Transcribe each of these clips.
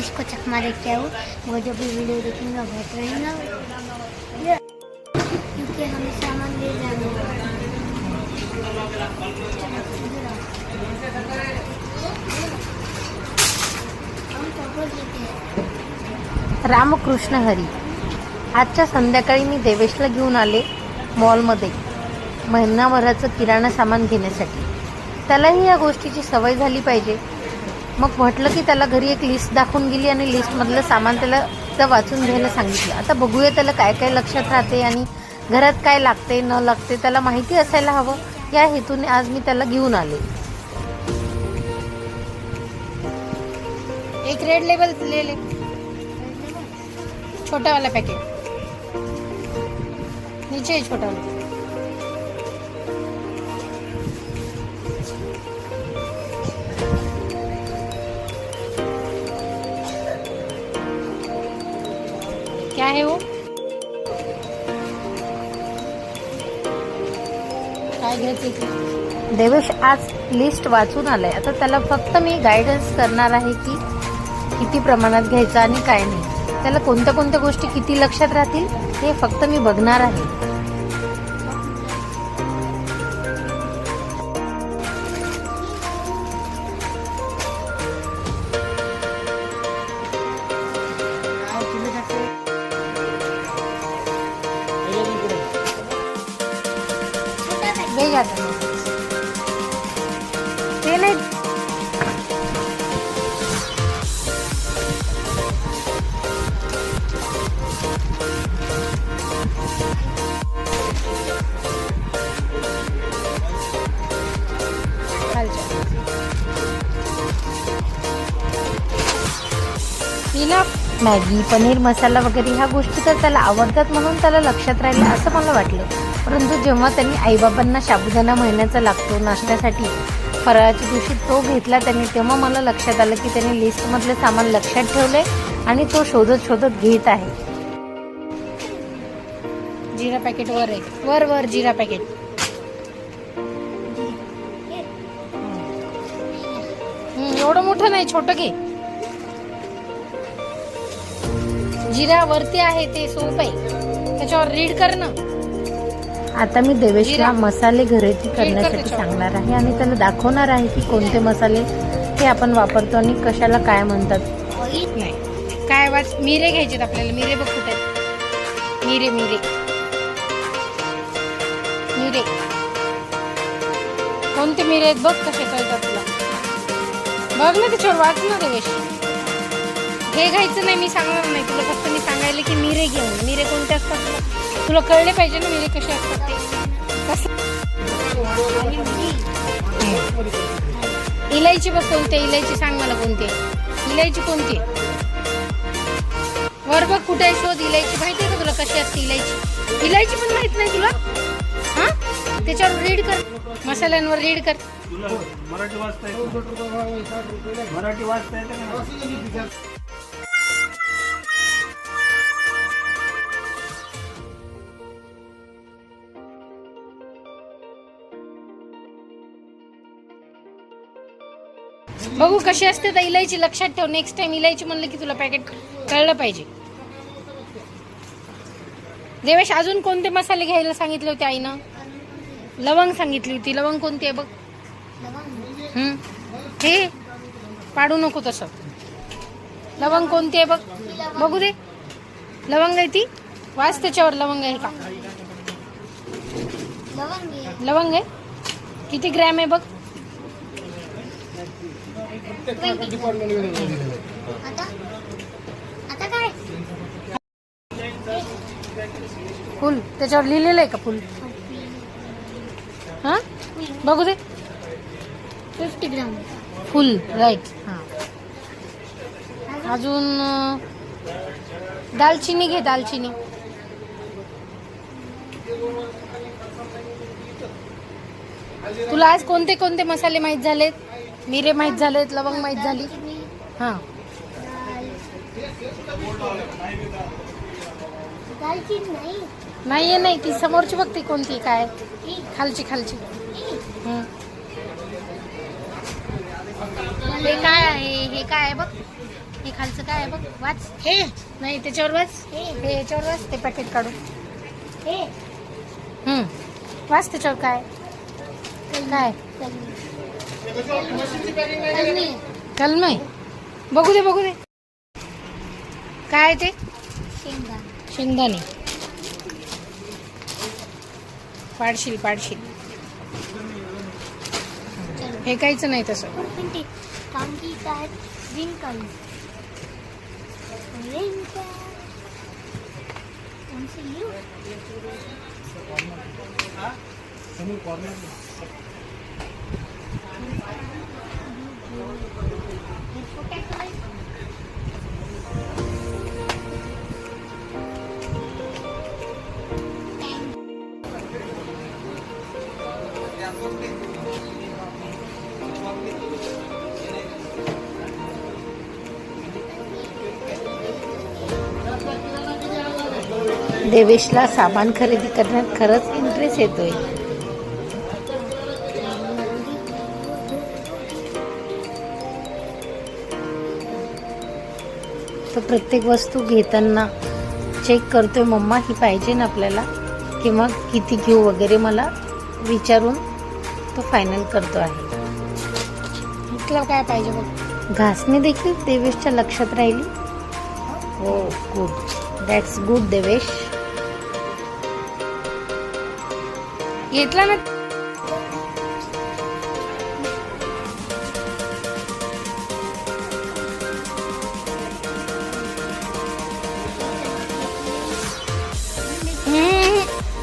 जिसको चकमा देख के आऊँ वो जो भी वीडियो देखेंगे वो बहुत रहेगा। क्योंकि हमें सामान ले जाना रामकृष्ण हरी आजच्या संध्याकाळी मी देवेशला घेऊन आले मॉलमध्ये महिनाभराचं किराणा सामान घेण्यासाठी. त्यालाही या गोष्टीची सवय झाली पाहिजे. मग म्हटलं की त्याला घरी एक लिस्ट दाखवून गेली आणि लिस्टमधलं सामान त्याला त्या वाचून घ्यायला सांगितलं. आता बघूया त्याला काय काय लक्षात राहते आणि घरात काय लागते न लागते त्याला माहिती असायला हवं. या हेतूने आज मी त्याला घेऊन आले. एक रेड लेबल ले ले छोटा वाला पॅकेट नीचे छोटा वाला है. वो हो. काय घ्यायचं देवेश आज लिस्ट वाचून आलाय. आता त्याला फक्त मी गायडन्स करणार आहे की किती प्रमाणात घ्यायचं आणि काय नाही. त्याला कोणत्या कोणत्या गोष्टी किती लक्षात राहतील हे फक्त मी बघणार आहे. मॅगी पनीर मसाला वगैरे ह्या गोष्टी तर त्याला आवडतात म्हणून त्याला लक्षात राहिलं असं मला वाटलं. परंतु जेव्हा त्यांनी आईबाबांना साबुदाणा महिन्याचा लागतो नाश्त्यासाठी फराळाच्या दिवशी तो घेतला त्यांनी तेव्हा मला लक्षात आलं की त्यांनी लिस्टमधलं सामान लक्षात ठेवलंय आणि तो शोधत शोधत घेत आहे. जिरा पॅकेट वर आहे. वर वर जिरा पॅकेट. एवढं मोठं नाही छोटं घे. जिरा वरती आहे ते सोप आहे. त्याच्यावर रीड कर ना आता मी देवेशला. मसाले कर करण्यासाठी. सांगणार आहे आणि त्याला दाखवणार आहे की कोणते मसाले हे आपण वापरतो आणि कशाला काय म्हणतात. नाही. काय वाच मिरे घ्यायचेत आपल्याला. मिरे बघ कुठे. मिरे मिरे. मिरे. कोणते मिरे आहेत बघ कसे कळतात तुला. बघ ना त्याच्यावर वाच ना देवेश. हे घ्यायचं नाही मी सांगणार नाही. तुला फक्त मी सांगायला की मिरे घेऊन मिरे कोणते असतात तुला? कळले पाहिजे ना मिरे कसे असतात ते? इलायची बघ कोणते इलायची सांग मला कोणती आहे? इलायची कोणती आहे? वर बघ कुठे आहे शोध इलायची माहिती आहे का तुला कशी असते इलायची? इलायची पण माहीत नाही तुला? हा? त्याच्यावर रीड कर. मसाल्यांवर रीड कर. मराठी वाचता मराठी वाचता बघू कशी असते तर इलायची लक्षात ठेव. नेक्स्ट टाइम इलायची म्हणलं की तुला पॅकेट कळलं पाहिजे. देवेश अजून कोणते मसाले घ्यायला सांगितले होते आईनं? लवंग सांगितली होती. लवंग कोणती आहे बघ. हम्म. हे पाडू नको तसं. लवंग कोणती आहे बघ. बघू दे. लवंग आहे ती. वाच त्याच्यावर लवंग आहे का? लवंगी लवंग आहे. किती ग्रॅम आहे बघ? आता आता काय फुल. त्याच्यावर लिहिलेलं आहे का फुल? हा? बघू दे. फिफ्टी ग्राम फुल राईट हा. अजून दालचिनी घे दालचिनी. तुला आज कोणते कोणते मसाले माहीत झालेत? मिरे माहीत झालेत लवंग माहीत झाली. हा. नाही नाही. ती समोरची बघते कोणती काय. खालची खालची. ही. काय आहे? हे काय आहे बघ. हे खालचं काय आहे बघ. वाच. हे. नाही त्याच्यावर वाच. हे. याच्यावर वाच ते पॅकेट काढून. हे. हम्म. वाच त्याच्यावर काय. काय? कलमी कलम आहे बघू दे बघू दे. काय आहे ते? शेंगा शेंगदाणे. पाडशील पाडशील. हे काहीच नाही तसं. पण ते कांगी काय रिंकल रिंकल कोणसे लिहू हे पोटॅटो आहे. देवेशला सामान खरेदी करण्यात खरंच इंटरेस्ट येतोय. प्रत्येक वस्तू घेताना चेक करतोय मम्मा ही पाहिजे ना आपल्याला? किंवा किती घेऊ? वगैरे मला विचारून तो फायनल करतो आहे. इथलं काय पाहिजे बघ? घासणी देखील देवेशच्या लक्षात राहिली. हो गुड दॅट्स गुड देवेश. घेतला ना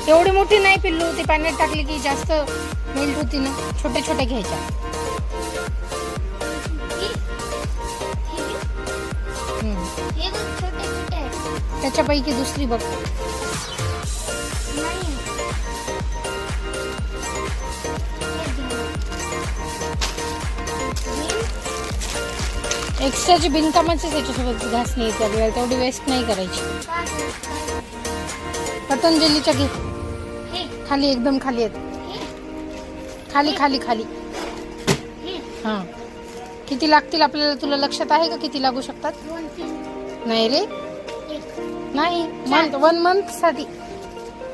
एवढी मोठी नाही पिल्लू ती पाण्यात टाकली की जास्त मेल्ट होती ना. छोटे छोटे घ्यायच्या. त्याच्यापैकी दुसरी बघ. नाही. एक्स्ट्राची बिनकामाचीच याच्यासोबत येते आपल्याला तेवढी वेस्ट नाही करायची? पतंजलीच्या घे. खाली एकदम खाली आहेत. खाली खाली खाली. हे. किती लागतील आपल्याला तुला लक्षात आहे का किती लागू शकतात? नाही रे. नाही मंथ वन मंथसाठी.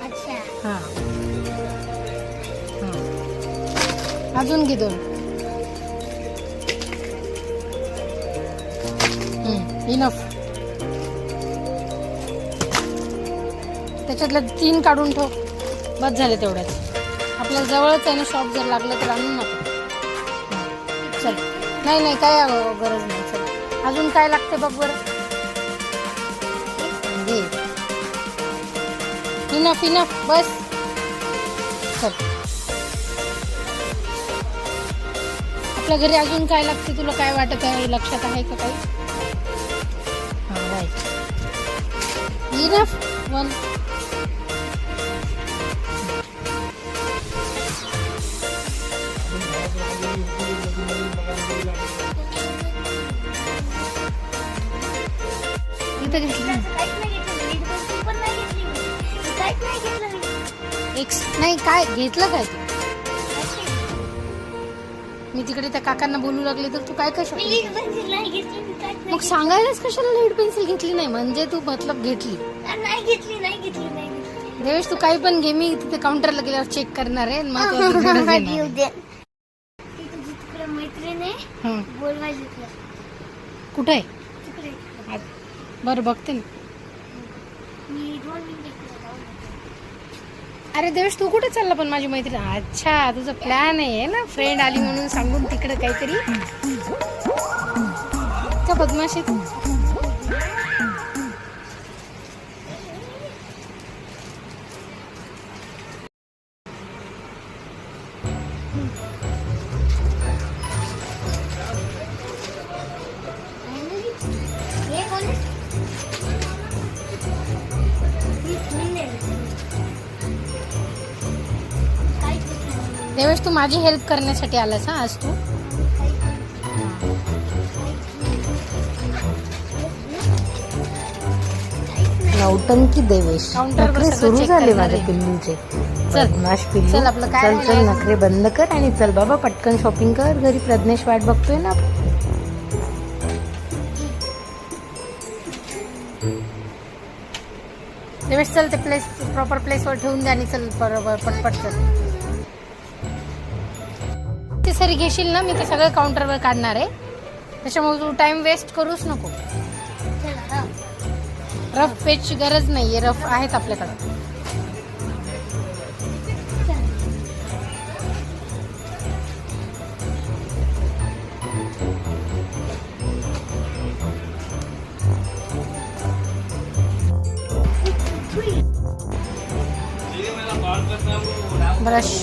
अच्छा. हां. हां. अजून घे दोन. इनफ त्याच्यातलं तीन काढून ठेव. बस झाले तेवढ्याच आपल्याला जवळच आहे ना शॉप जर लागलं तर आणून नको. चल. नाही नाही काय गरज नाही. चल. अजून काय लागते बघ बरं? घे इनफ इनफ बस. चल. आपल्या घरी अजून काय लागते तुला? काय वाटत आहे? लक्षात आहे का काही? हां राईट इनफ वन घेतलं? मी. एक नाही काय? घेतलं काय तू? घेतलं. मी तिकडे त्या काकांना बोलू लागले तर तू काय घेतली? नाही मग सांगायलाच कशाला लीड पेन्सिल घेतली नाही? म्हणजे तू मतलब घेतली. घेतली. नाही घेतली नाही घेतली नाही घेतली. देवेश तू काही पण घे. मी तिथे काउंटरला गेल्यावर चेक करणार आहे. मग मैत्रीण आहे कुठे आहे? बरं बघते ना. मी अरे देवेश तू कुठे चालला पण माझी मैत्रीण? अच्छा तुझा प्लॅन आहे ना? फ्रेंड आली म्हणून सांगून तिकडे काहीतरी. का बदमाश आहे तू यावेळेस तू माझी हेल्प करण्यासाठी आलास हा आज तू? नौटंकी देवेश नखरे सुरू झाले माझे पिल्लूचे. बदमाश पिल्लू. चल आपलं चल चल नखरे बंद कर आणि चल बाबा पटकन शॉपिंग कर. घरी प्रज्ञेश वाट बघतोय ना आपण. देवेश चल ते प्लेस प्रॉपर प्लेसवर ठेवून द्या आणि चल बरोबर पटपट चल. ते घेशील ना मी ते सगळं काउंटरवर काढणार आहे. त्याच्यामुळे तू टाइम वेस्ट करूच नको. रफ पेजची गरज नाहीये रफ आहेत आपल्याकडं. ब्रश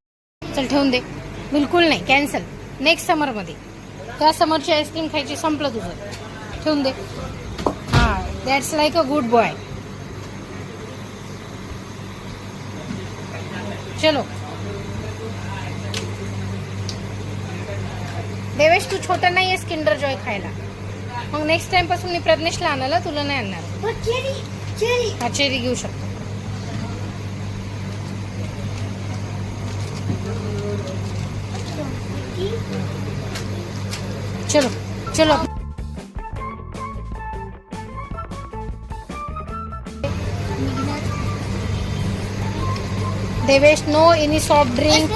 चल ठेवून दे. बिलकुल नाही कॅन्सल. नेक्स्ट समरमध्ये त्या समरची आईस्क्रीम खायची संपलं तुझं. ठेवून दे. हां that's like a good boy चलो. देवेश तू छोटा नाही आहेस किंडर जॉय खायला. मग नेक्स्ट टाइमपासून मी प्रज्ञेशला आणायला तुला नाही आणणार. हा चेरी घेऊ शकतो. चलो चलो Devesh no any soft drink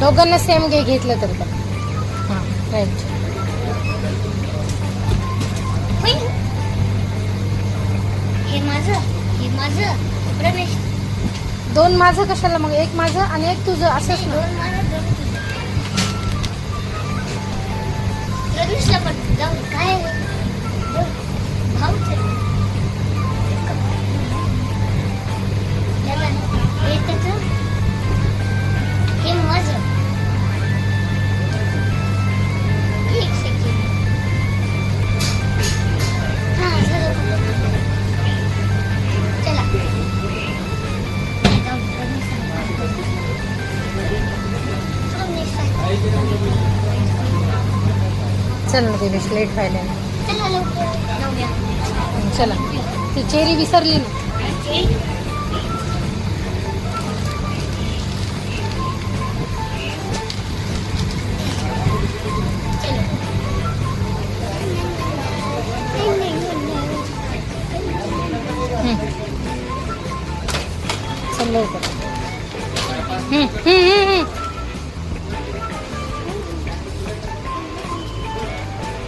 दोघांना सेम घे घेतलं तर हां राईट माझं? रमेश. दोन माझं कशाला मग? एक माझं आणि एक तुझं असंच ना? दोन माझं दोन तुझं. रमेशला पण जाऊ काय चला ना देवेश लेट व्हायला. चला. ती चेरी विसरली ना. हम्म. चल लवकर.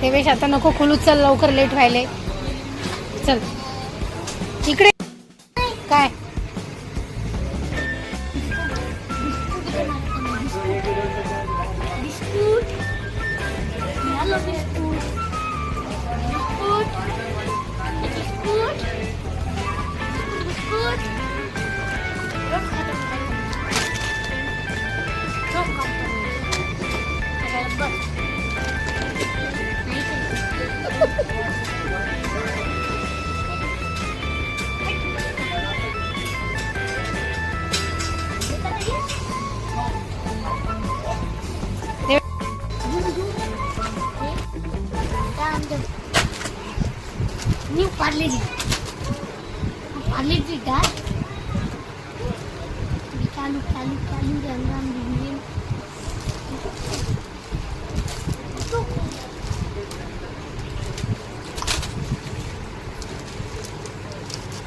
देवेश आता नको खुलूच चल लवकर लेट व्हायले. चल.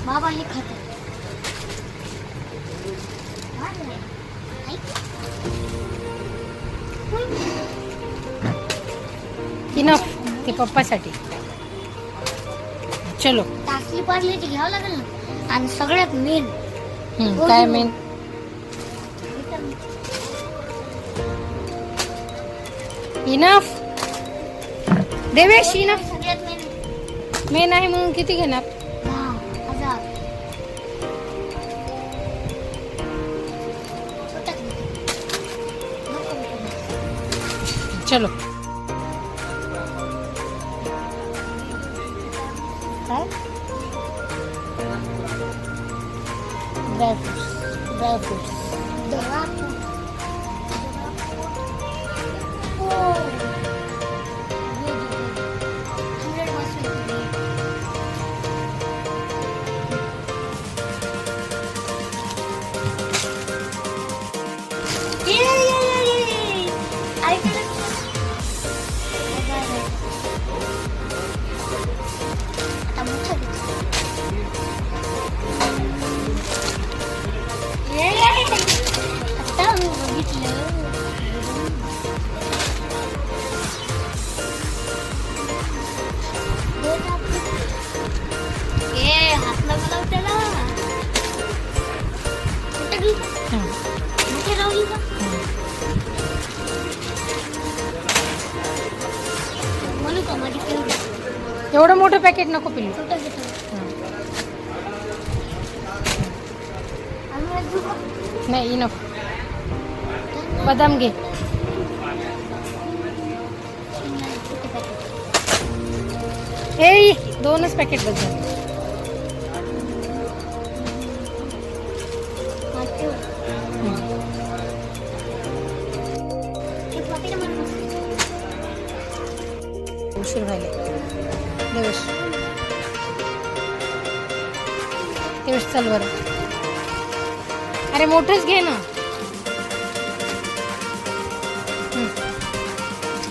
बाबा हे खात इनफ ते पप्पासाठी. चलो. टाकली पार्लेजी घ्यावं लागेल ना. आणि सगळ्यात मेन काय मेन इनफ देवेश इनफ सगळ्यात मेन नाही म्हणून किती घेणार? चलो मोठं पॅकेट नको पिल्लू छोटं घेतो आणि एक घेऊ का? नाही इनफ बदाम घे चल बरं अरे मोठंच घे ना.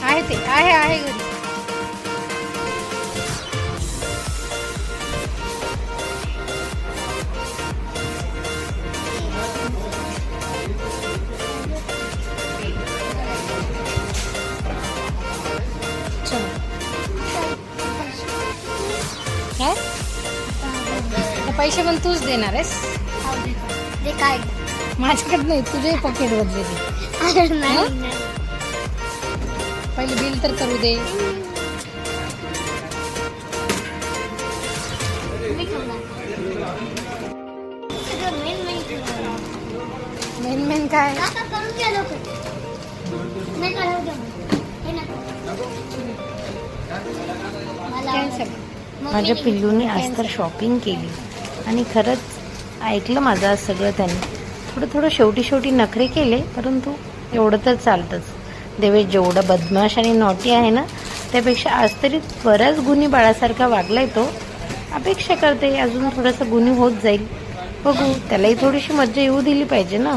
आहे ते आहे आहे घरी. पैसे पण तूच देणार आहेस दे. काय माझ्याकडे नाही तुझे पॉकेट बदले दे अरे नाही? नाही. पहिले बिल तर करू दे. मेन मेन काय. हे माझ्या पिल्लूने आज तर शॉपिंग केली आणि खरंच ऐकलं माझं आज सगळं त्यांनी. थोडं थोडं शेवटी शेवटी नखरे केले परंतु एवढं तर चालतंच. देवेश जेवढं बदमाश आणि नॉटी आहे ना त्यापेक्षा आज तरी बऱ्याच गुन्हे बाळासारखा वागलाय तो. अपेक्षा करते अजून थोडंसं गुन्हे होत जाईल. बघू त्यालाही थोडीशी मज्जा येऊ दिली पाहिजे ना.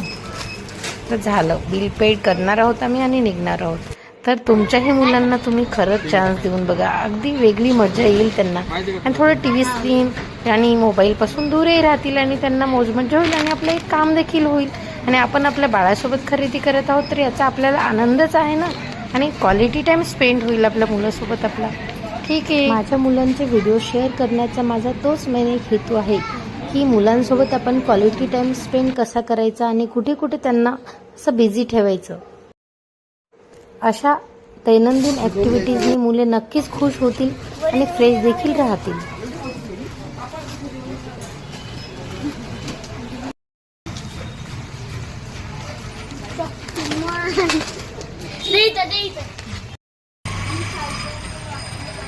तर झालं. बिल पेड करणार आहोत आम्ही आणि निघणार आहोत. तर तुमच्याही मुलांना तुम्ही खरंच चान्स देऊन बघा. अगदी वेगळी मजा येईल त्यांना. आणि थोडं टी व्ही स्क्रीन आणि मोबाईलपासून दूरही राहतील आणि त्यांना मोजमज्जा होईल आणि आपलं एक काम देखील होईल. आणि आपण आपल्या बाळासोबत खरेदी करत आहोत तर याचा आपल्याला आनंदच आहे ना? आणि क्वालिटी टाईम स्पेंड होईल आपल्या मुलासोबत आपला. ठीक आहे. माझ्या मुलांचे व्हिडिओ शेअर करण्याचा माझा तोच मेन एक हेतू आहे की मुलांसोबत आपण क्वालिटी टाईम स्पेंड कसा करायचा आणि कुठे कुठे त्यांना असं बिझी ठेवायचं. अशा दैनंदिन ॲक्टिव्हिटीजनी मुले नक्कीच खुश होतील आणि फ्रेश देखील राहतील दे इथं, दे इथं.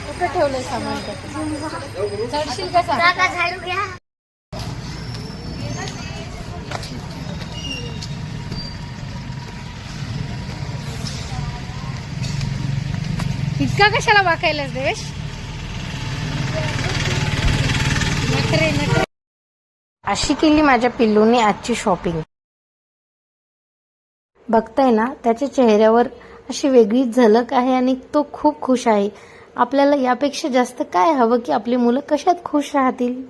कुठं ठेवलंय सामान? चढशील कसा इतका कशाला वाकायलाच देवेश? नखरे नखरे. अशी केली माझ्या पिल्लूने आजची शॉपिंग बघताय ना त्याच्या चेहऱ्यावर अशी वेगळीच झलक आहे आणि तो खूप खुश आहे. आपल्याला यापेक्षा जास्त काय हवं की आपली मुलं कशात खुश राहतील?